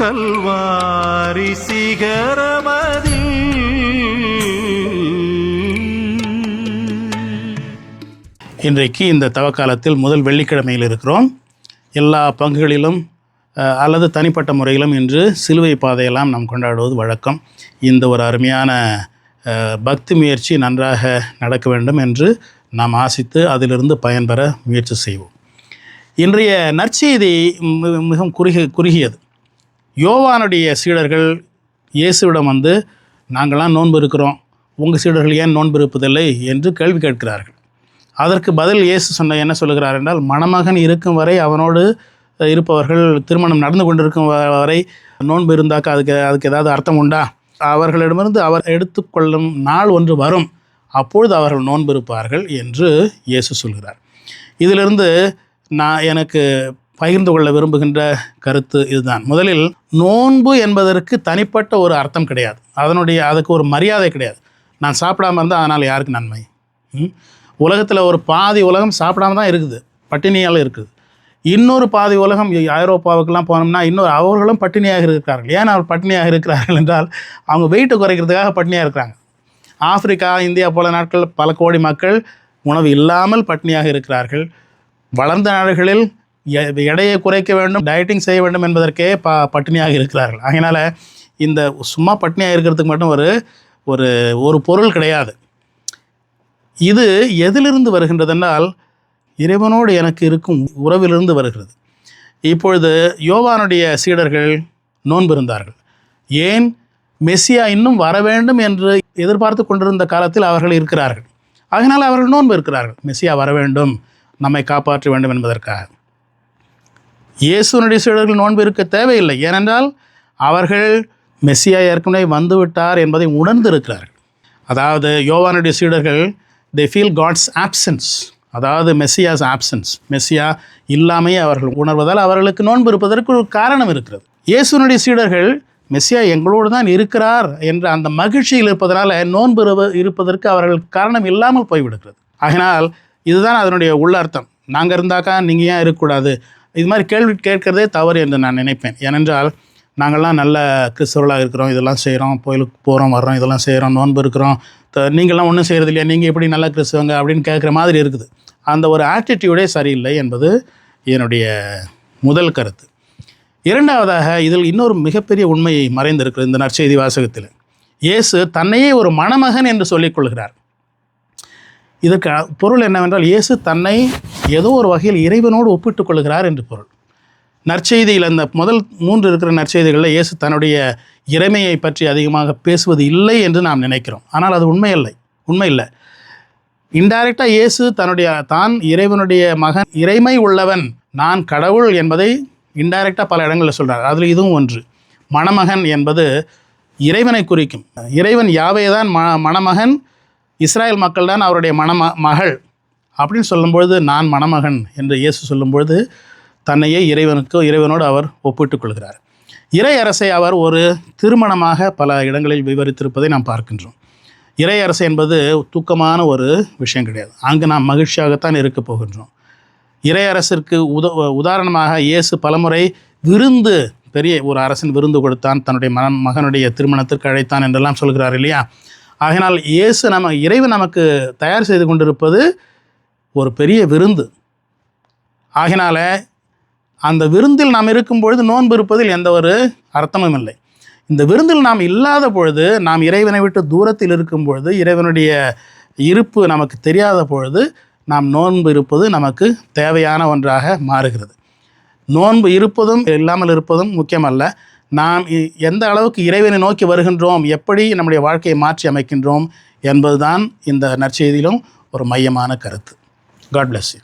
கல்வாரி சிகரமதில் இன்றைக்கு இந்த தவக்காலத்தில் முதல் வெள்ளிக்கிழமையில் இருக்கிறோம். எல்லா பங்குகளிலும் அல்லது தனிப்பட்ட முறையிலும் இன்று சிலுவை பாதையெல்லாம் நாம் கொண்டாடுவது வழக்கம். இந்த ஒரு அருமையான பக்தி முயற்சி நன்றாக நடக்க வேண்டும் என்று நாம் ஆசித்து அதிலிருந்து பயன்பெற முயற்சி செய்வோம். இன்றைய நற்செய்தி மிகவும் குறுகிய குறுகியது. யோவானுடைய சீடர்கள் இயேசுவிடம் வந்து நாங்களாம் நோன்பு இருக்கிறோம். உங்கள் சீடர்கள் ஏன் நோன்பு இருப்பதில்லை? என்று கேள்வி கேட்கிறார்கள். அதற்கு பதில் இயேசு சொன்ன என்ன சொல்கிறார் என்றால் மணமகன் இருக்கும் வரை அவனோடு இருப்பவர்கள் திருமணம் நடந்து கொண்டிருக்கும் வ- வரை நோன்பு இருந்தாக்கா அதுக்கு அதுக்கு ஏதாவது அர்த்தம் உண்டா? அவர்களிடமிருந்து அவர் எடுத்துக்கொள்ளும் நாள் ஒன்று வரும். அப்பொழுது அவர்கள் நோன்பு இருப்பார்கள் என்று இயேசு சொல்கிறார். இதிலிருந்து நான் எனக்கு பகிர்ந்து கொள்ள விரும்புகின்ற கருத்து இதுதான். முதலில் நோன்பு என்பதற்கு தனிப்பட்ட ஒரு அர்த்தம் கிடையாது. அதனுடைய அதுக்கு ஒரு மரியாதை கிடையாது. நான் சாப்பிடாம இருந்தால் அதனால் யாருக்கு நன்மை? ம்? உலகத்தில் ஒரு பாதி உலகம் சாப்பிடாம தான் இருக்குது. பட்டினியால் இருக்குது. இன்னொரு பாதி உலகம் ஐரோப்பாவுக்கெல்லாம் போனோம்னா இன்னொரு அவர்களும் பட்டினியாக இருக்கிறார்கள். ஏன் அவர் பட்டினியாக இருக்கிறார்கள் என்றால் அவங்க வெயிட்டை குறைக்கிறதுக்காக பட்டினியாக இருக்கிறாங்க. ஆப்பிரிக்கா இந்தியா போல நாட்கள் பல கோடி மக்கள் உணவு இல்லாமல் பட்டினியாக இருக்கிறார்கள். வளர்ந்த நாடுகளில் எடையை குறைக்க வேண்டும் டயட்டிங் செய்ய வேண்டும் என்பதற்கே ப பட்டினியாக இருக்கிறார்கள். அதனால் இந்த சும்மா பட்டினியாக இருக்கிறதுக்கு மட்டும் ஒரு ஒரு ஒரு பொருள் கிடையாது. இது எதிலிருந்து வருகின்றதென்றால் இறைவனோடு எனக்கு இருக்கும் உறவிலிருந்து வருகிறது. இப்பொழுது யோவானுடைய சீடர்கள் நோன்பு இருந்தார்கள். ஏன்? மெஸ்ஸியா இன்னும் வர வேண்டும் என்று எதிர்பார்த்து கொண்டிருந்த காலத்தில் அவர்கள் இருக்கிறார்கள். அதனால் அவர்கள் நோன்பு இருக்கிறார்கள். மெஸ்ஸியா வர வேண்டும். நம்மை காப்பாற்ற வேண்டும் என்பதற்காக. இயேசுனுடைய சீடர்கள் நோன்பு இருக்க தேவையில்லை. ஏனென்றால் அவர்கள் மெஸ்ஸியா ஏற்கனவே வந்துவிட்டார் என்பதை உணர்ந்திருக்கிறார்கள். அதாவது யோவானுடைய சீடர்கள் தே ஃபீல் காட்ஸ் ஆப்சன்ஸ் அதாவது மெஸ்ஸியாஸ் ஆப்சன்ஸ் மெஸ்ஸியா இல்லாமையே அவர்கள் உணர்வதால் அவர்களுக்கு நோன்பு இருப்பதற்கு ஒரு காரணம் இருக்கிறது. இயேசுனுடைய சீடர்கள் மெஸ்ஸியா எங்களோடு தான் இருக்கிறார் என்ற அந்த மகிழ்ச்சியில் இருப்பதனால் நோன்பு இருப்பதற்கு அவர்களுக்கு காரணம் இல்லாமல் போய்விடுகிறது. ஆகினால் இதுதான் அதனுடைய உள்ளர்த்தம். நாங்கள் இருந்தாக்கா நீங்கள் ஏன் இருக்கக்கூடாது? இது மாதிரி கேள்வி கேட்கறதே தவறு என்று நான் நினைப்பேன். ஏனென்றால் நாங்கள்லாம் நல்ல கிறிஸ்தவர்களாக இருக்கிறோம் இதெல்லாம் செய்கிறோம் கோயிலுக்கு போகிறோம் வர்றோம் இதெல்லாம் செய்கிறோம் நோன்பு இருக்கிறோம். த- நீங்கள்லாம் ஒன்றும் செய்கிறது இல்லையா நீங்கள் எப்படி நல்ல கிறிஸ்தவங்க அப்படின்னு கேட்குற மாதிரி இருக்குது. அந்த ஒரு ஆட்டிடியூடே சரியில்லை என்பது என்னுடைய முதல் கருத்து. இரண்டாவதாக இதில் இன்னொரு மிகப்பெரிய உண்மையை மறைந்திருக்கிறது இந்த நற்செய்தி வாசகத்தில். இயேசு தன்னையே ஒரு மணமகன் என்று சொல்லிக் கொள்கிறார். இதற்கு பொருள் என்னவென்றால் இயேசு தன்னை ஏதோ ஒரு வகையில் இறைவனோடு ஒப்பிட்டுக் கொள்கிறார் என்று பொருள். நற்செய்தியில் அந்த முதல் மூன்று இருக்கிற நற்செய்திகளில் இயேசு தன்னுடைய இறைமையை பற்றி அதிகமாக பேசுவது இல்லை என்று நாம் நினைக்கிறோம். ஆனால் அது உண்மை இல்லை. உண்மை இல்லை. இன்டைரக்டாக இயேசு தன்னுடைய தான் இறைவனுடைய மகன் இறைமை உள்ளவன் நான் கடவுள் என்பதை இன்டைரக்டாக பல இடங்களில் சொல்கிறார் அதில் இதுவும் ஒன்று. மணமகன் என்பது இறைவனை குறிக்கும். இறைவன் யாவே தான் ம மணமகன் இஸ்ராயல் மக்கள் தான் அவருடைய மணம மகள். அப்படின்னு சொல்லும்பொழுது நான் மணமகன் என்று இயேசு சொல்லும்பொழுது தன்னையே இறைவனுக்கு இறைவனோடு அவர் ஒப்பிட்டுக் கொள்கிறார். இறை அரசை அவர் ஒரு திருமணமாக பல இடங்களில் விவரித்திருப்பதை நாம் பார்க்கின்றோம். இறை அரசு என்பது தூக்கமான ஒரு விஷயம் கிடையாது. அங்கு நாம் மகிழ்ச்சியாகத்தான் இருக்கப் போகின்றோம். இறை அரசிற்கு உத உதாரணமாக இயேசு பலமுறை விருந்து பெரிய ஒரு அரசன் விருந்து கொடுத்தான் தன்னுடைய மன மகனுடைய திருமணத்திற்கு அழைத்தான் என்றெல்லாம் சொல்கிறார் இல்லையா? ஆகையினால் இயேசு நம்ம இறைவன் நமக்கு தயார் செய்து கொண்டிருப்பது ஒரு பெரிய விருந்து. ஆகினால அந்த விருந்தில் நாம் இருக்கும் பொழுது நோன்பு இருப்பதில் எந்த ஒரு அர்த்தமும் இல்லை. இந்த விருந்தில் நாம் இல்லாத பொழுது நாம் இறைவனை விட்டு தூரத்தில் இருக்கும் பொழுது இறைவனுடைய இருப்பு நமக்கு தெரியாத பொழுது நாம் நோன்பு இருப்பது நமக்கு தேவையான ஒன்றாக மாறுகிறது. நோன்பு இருப்பதும் இல்லாமல் இருப்பதும் முக்கியமல்ல. நாம் எந்த அளவுக்கு இறைவனை நோக்கி வருகின்றோம் எப்படி நம்முடைய வாழ்க்கையை மாற்றி அமைக்கின்றோம் என்பதுதான் இந்த நற்செய்தியிலும் ஒரு மையமான கருத்து. God bless you